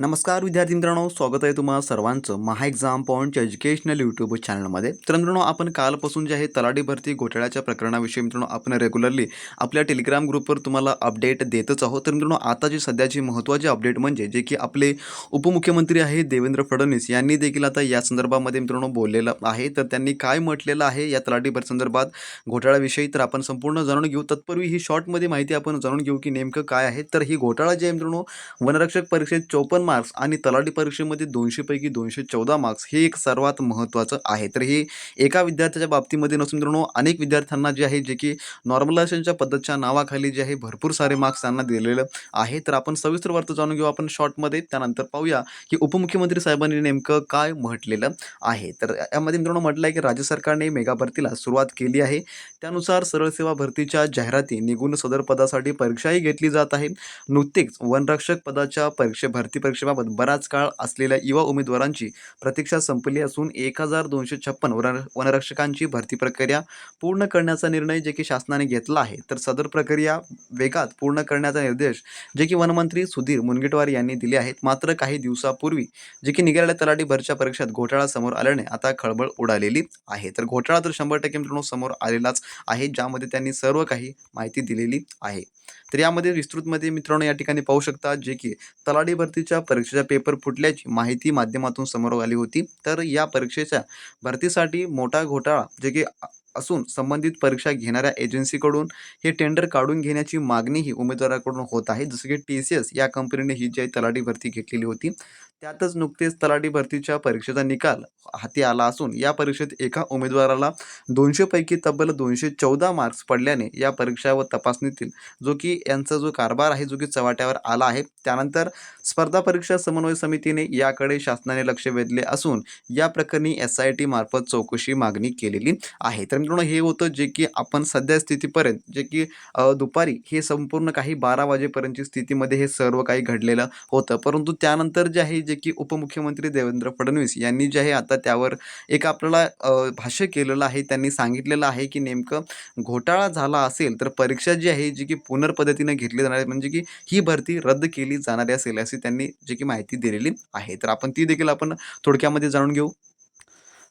नमस्कार विद्यार्थी मित्रांनो स्वागत आहे तुम्हाला सर्वांचं महा एक्झाम पॉईंटच्या एज्युकेशनल यूट्यूब चॅनलमध्ये तर मित्रांनो आपण कालपासून जे आहे तलाठी भरती घोटाळ्याच्या प्रकरणाविषयी मित्रांनो आपण रेग्युलरली आपल्या टेलिग्राम ग्रुपवर तुम्हाला अपडेट देतच आहोत. तर मित्रांनो आता जी सध्याची महत्त्वाची अपडेट म्हणजे जे की आपले उपमुख्यमंत्री आहे देवेंद्र फडणवीस यांनी देखील आता या संदर्भामध्ये मित्रांनो बोललेलं आहे. तर त्यांनी काय म्हटलेलं आहे या तलाठी भरती संदर्भात घोटाळ्याविषयी तर आपण संपूर्ण जाणून घेऊ. तत्पूर्वी ही शॉर्टमध्ये माहिती आपण जाणून घेऊ की नेमकं काय आहे. तर ही घोटाळा जे आहे मित्रांनो वनरक्षक परीक्षेत चोपन्न मार्क्स आणि तलाठी परीक्षेमध्ये दोनशेपैकी दोनशे चौदा मार्क्स हे एक सर्वात महत्त्वाचं आहे. तर हे एका विद्यार्थ्याच्या बाबतीमध्ये नसून मित्रांनो अनेक विद्यार्थ्यांना जे आहे जे की नॉर्मलायझेशनच्या पद्धतीच्या नावाखाली जे आहे भरपूर सारे मार्क्स त्यांना दिलेलं आहे. तर आपण सविस्तर वार्ता जाणून घेऊ आपण शॉर्टमध्ये त्यानंतर पाहूया की उपमुख्यमंत्री साहेबांनी नेमकं काय म्हटलेलं आहे. तर यामध्ये मित्रांनो म्हटलं आहे की राज्य सरकारने मेगा भरतीला सुरुवात केली आहे. त्यानुसार सरळ सेवा भरतीच्या जाहिराती निघून सदर पदासाठी परीक्षाही घेतली जात आहे. नुकतीच वनरक्षक पदाच्या परीक्षे भरती परीक्षा परीक्षेबाबत बराच काळ असलेल्या युवा उमेदवारांची प्रतीक्षा संपली असून एक हजार दोनशे छप्पन वन वनरक्षकांची भरती प्रक्रिया पूर्ण करण्याचा निर्णय जे की शासनाने घेतला आहे. तर सदर प्रक्रिया वेगात पूर्ण करण्याचा निर्देश जे की वनमंत्री सुधीर मुनगेटवार यांनी दिले आहेत. मात्र काही दिवसापूर्वी जे की निघालेल्या तलाठी भरच्या परीक्षेत घोटाळा समोर आल्याने आता खळबळ उडालेली आहे. तर घोटाळा तर शंभर टक्के मित्रांनो समोर आलेलाच आहे ज्यामध्ये त्यांनी सर्व काही माहिती दिलेली आहे. तर यामध्ये विस्तृतमध्ये मित्रांनो या ठिकाणी पाहू शकता जे की तलाठी भरतीच्या परीक्षेचा पेपर फुटल्याची माहिती माध्यमातून समोर आली होती. तर या परीक्षेच्या भरतीसाठी मोठा घोटाळा जे की असून संबंधित परीक्षा घेणाऱ्या एजन्सीकडून हे टेंडर काढून घेण्याची मागणीही उमेदवाराकडून होत आहे. जसं की टी सी एस या कंपनीने ही जी आहे तलाठी भरती घेतलेली होती. त्यातच नुकतेच तलाठी भरतीच्या परीक्षेचा निकाल हाती आला असून या परीक्षेत एका उमेदवाराला दोनशेपैकी तब्बल दोनशे चौदा मार्क्स पडल्याने या परीक्षा व तपासणीतील जो की यांचा जो कारभार आहे जो की चव्हाट्यावर आला आहे त्यानंतर स्पर्धा परीक्षा समन्वय समितीने याकडे शासनाने लक्ष वेधले असून या प्रकरणी एस आय टी मार्फत चौकशी मागणी केलेली आहे. तर मित्रांनो हे होतं जे की आपण सध्या स्थितीपर्यंत जे की दुपारी हे संपूर्ण काही बारा वाजेपर्यंतची स्थितीमध्ये हे सर्व काही घडलेलं होतं. परंतु त्यानंतर जे आहे जे की उपमुख्यमंत्री देवेंद्र फडणवीस यांनी जे आहे आता त्यावर एक आपल्याला भाष्य केलेलं आहे त्यांनी सांगितलेलं आहे की नेमकं घोटाळा झाला असेल तर परीक्षा जी आहे जी की पुनर्पद्धतीनं घेतली जाणार आहे म्हणजे की ही भरती रद्द केली जाणारी असेल अशी त्यांनी जी की माहिती दिलेली आहे. तर आपण ती देखील आपण थोडक्यामध्ये जाणून घेऊ.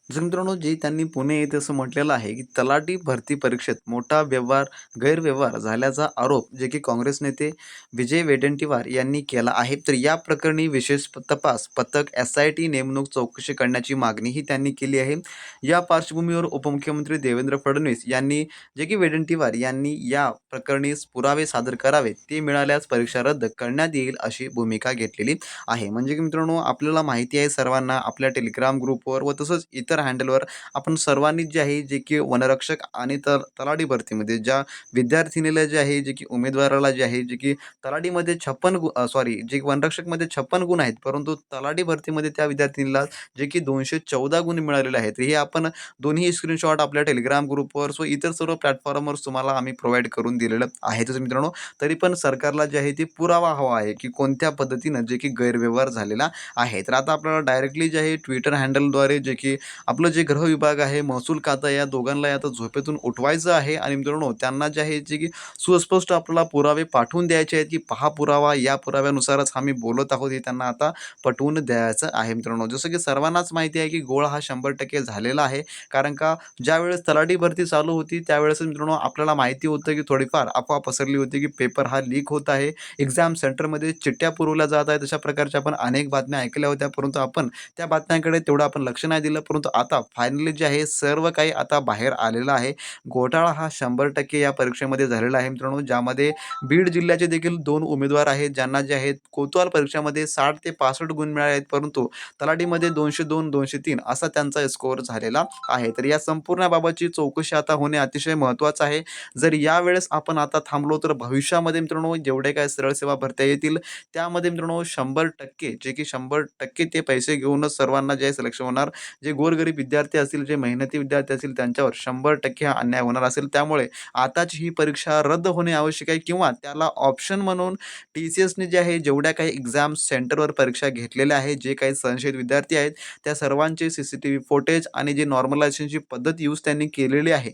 जर मित्रांनो जे त्यांनी पुणे येथे असं म्हटलेलं आहे की तलाठी भरती परीक्षेत मोठा व्यवहार गैरव्यवहार झाल्याचा आरोप जे की काँग्रेस नेते विजय वेडेंटीवार यांनी केला आहे. तर या प्रकरणी विशेष तपास पथक एस आय टी नेमणूक चौकशी करण्याची मागणीही त्यांनी केली आहे. या पार्श्वभूमीवर उपमुख्यमंत्री देवेंद्र फडणवीस यांनी जे की वेडेंटीवार यांनी या प्रकरणी पुरावे सादर करावे ते मिळाल्यास परीक्षा रद्द करण्यात येईल अशी भूमिका घेतलेली आहे. म्हणजे की मित्रांनो आपल्याला माहिती आहे सर्वांना आपल्या टेलिग्राम ग्रुपवर व तसंच इतर हँडलवर आपण सर्वांनी जे आहे जे की वनरक्षक आणि तर तलाठी भरतीमध्ये ज्या विद्यार्थिनीला जे आहे जे की उमेदवाराला जे आहे जे की तलाठीमध्ये छप्पन गु सॉरी जे वनरक्षकमध्ये छप्पन गुण आहेत परंतु तलाठी भरतीमध्ये त्या विद्यार्थिनीला जे की दोनशे चौदा गुण मिळालेले आहेत. हे आपण दोन्ही स्क्रीनशॉट आपल्या टेलिग्राम ग्रुपवर सो इतर सर्व प्लॅटफॉर्मवर तुम्हाला आम्ही प्रोव्हाइड करून दिलेलं आहेच मित्रांनो तरी पण सरकारला जे आहे ते पुरावा हवा आहे की कोणत्या पद्धतीनं जे की गैरव्यवहार झालेला आहे. तर आता आपल्याला डायरेक्टली जे आहे ट्विटर हँडलद्वारे जे की आपलं जे गृह विभाग आहे महसूल खाता या दोघांना आता झोपेतून उठवायचं आहे. आणि मित्रांनो त्यांना जे आहे जे की सुस्पष्ट आपल्याला पुरावे पाठवून द्यायचे आहेत की पहा पुरावा या पुराव्यानुसारच आम्ही बोलत आहोत हे त्यांना आता पटवून द्यायचं आहे मित्रांनो. जसं की सर्वांनाच माहिती आहे की गोळा हा शंभर टक्के झालेला आहे. कारण का ज्यावेळेस तलाठी भरती चालू होती त्यावेळेस मित्रांनो आपल्याला माहिती होतं की थोडीफार अफवा पसरली होती की पेपर हा लीक होत आहे. एक्झाम सेंटरमध्ये चिठ्ठ्या पुरवल्या जात आहेत अशा प्रकारच्या आपण अनेक बातम्या ऐकल्या होत्या. परंतु आपण त्या बातम्यांकडे तेवढं आपण लक्ष नाही दिलं. परंतु आता फायनली जे आहे सर्व काही आता बाहेर आलेलं आहे. घोटाळा हा शंभर टक्के या परीक्षेमध्ये झालेला आहे मित्रांनो ज्यामध्ये बीड जिल्ह्याचे देखील दोन उमेदवार आहेत ज्यांना जे आहेत कोतवाल परीक्षेमध्ये साठ ते पासष्ट गुण मिळाले आहेत परंतु तलाठीमध्ये दोनशे दोन दोनशे तीन असा त्यांचा स्कोअर झालेला आहे. तर या संपूर्णाबाबतची चौकशी आता होणे अतिशय महत्त्वाचं आहे. जर यावेळेस आपण आता थांबलो तर भविष्यामध्ये मित्रांनो जेवढे काय सरळ सेवा भरत्या येतील त्यामध्ये मित्रांनो शंभर टक्के जे की शंभर टक्के ते पैसे घेऊनच सर्वांना जे सिलेक्शन होणार. जे गोर गोरगरीब विद्यार्थी असतील जे मेहनती विद्यार्थी असतील त्यांच्यावर शंभर टक्के हा अन्याय होणार असेल. त्यामुळे आताची ही परीक्षा रद्द होणे आवश्यक आहे किंवा त्याला ऑप्शन म्हणून टी सी एसने जे आहे जेवढ्या काही एक्झाम सेंटरवर परीक्षा घेतलेल्या आहे जे काही संशयित विद्यार्थी आहेत त्या सर्वांचे C C T V footage आणि जे नॉर्मलायझेशनची पद्धत यूज त्यांनी केलेली आहे.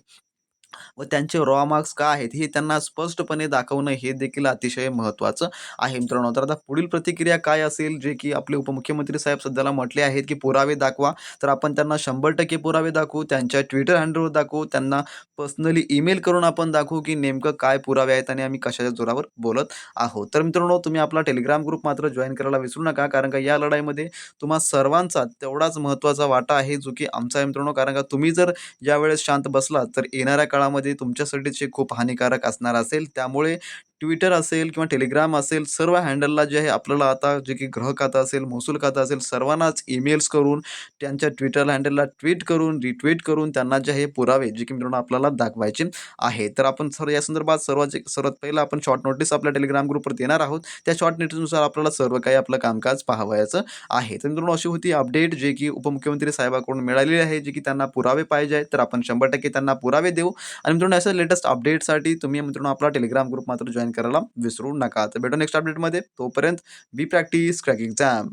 व त्यांचे रॉ मार्क्स काय आहेत हे त्यांना स्पष्टपणे दाखवणं हे देखील अतिशय महत्त्वाचं आहे. मित्रांनो तर आता पुढील प्रतिक्रिया काय असेल? जे की आपले उपमुख्यमंत्री साहेब सध्याला म्हटले आहेत की पुरावे दाखवा. तर आपण त्यांना शंभर टक्के पुरावे दाखवू त्यांच्या ट्विटर हँडलवर दाखवू त्यांना पर्सनली ईमेल करून आपण दाखवू की नेमकं काय पुरावे आहेत आणि आम्ही कशाच्या जोरावर बोलत आहोत. तर मित्रांनो तुम्ही आपला टेलिग्राम ग्रुप मात्र जॉईन करायला विसरू नका कारण का या लढाईमध्ये तुम्हा सर्वांचा तेवढाच महत्त्वाचा वाटा आहे जो की आमचा आहे मित्रांनो. कारण का तुम्ही जर यावेळेस शांत बसलात तर येणाऱ्या काळात काळामध्ये तुमच्यासाठी खूप हानिकारक असणार असेल. त्यामुळे ट्विटर असेल किंवा टेलिग्राम असेल सर्व हँडलला जे आहे आपल्याला आता जे की ग्रह खातं असेल महसूल खातं असेल सर्वांनाच ईमेल्स करून त्यांच्या ट्विटर हँडलला ट्विट करून रिट्विट करून त्यांना जे हे पुरावे जे की मित्रांनो आपल्याला दाखवायचे आहे. तर आपण सर्व या संदर्भात सर्वात जे सर्वात पहिलं आपण शॉर्ट नोटीस आपल्या टेलिग्राम ग्रुपवर देणार आहोत. त्या शॉर्ट नोटीसनुसार आपल्याला सर्व काही आपलं कामकाज पाहावयाचं आहे. तर मित्रांनो अशी होती अपडेट जे की उपमुख्यमंत्री साहेबाकडून मिळालेली आहे जे की त्यांना पुरावे पाहिजे आहेत. तर आपण शंभर टक्के त्यांना पुरावे देऊ. आणि मित्रांनो असं लेटेस्ट अपडेटसाठी तुम्ही मित्रांनो आपला टेलिग्राम ग्रुप मात्र जॉईन करायला विसरू नका. तर भेटू नेक्स्ट अपडेटमध्ये तोपर्यंत बी प्रॅक्टिस क्रॅक एक्झाम